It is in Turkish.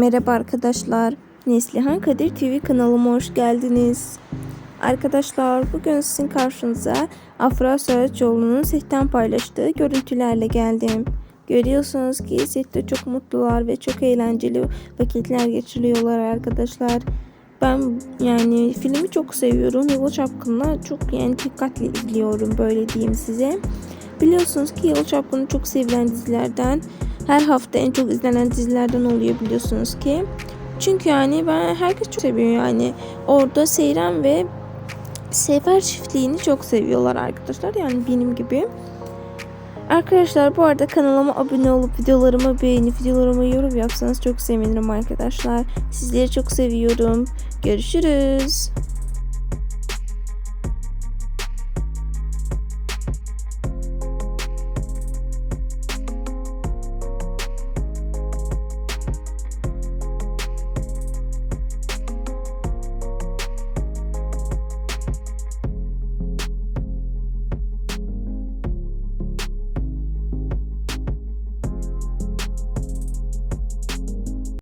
Merhaba arkadaşlar. Neslihan Kadir TV kanalıma hoş geldiniz. Arkadaşlar bugün sizin karşınıza Afra Saraçoğlu'nun setten paylaştığı görüntülerle geldim. Görüyorsunuz ki sette çok mutlular ve çok eğlenceli vakitler geçiriyorlar arkadaşlar. Ben yani filmi çok seviyorum. Yalı Çapkın'la çok yani dikkatli izliyorum böyle diyeyim size. Biliyorsunuz ki Yalı Çapkını çok sevilen dizilerden her hafta en çok izlenen dizilerden oluyor biliyorsunuz ki. Çünkü yani ben herkes çok seviyor yani. Orada Seyran ve Sefer çiftliğini çok seviyorlar arkadaşlar. Yani benim gibi. Arkadaşlar bu arada kanalıma abone olup videolarımı beğenip videolarıma yorum yapsanız çok sevinirim arkadaşlar. Sizleri çok seviyorum. Görüşürüz.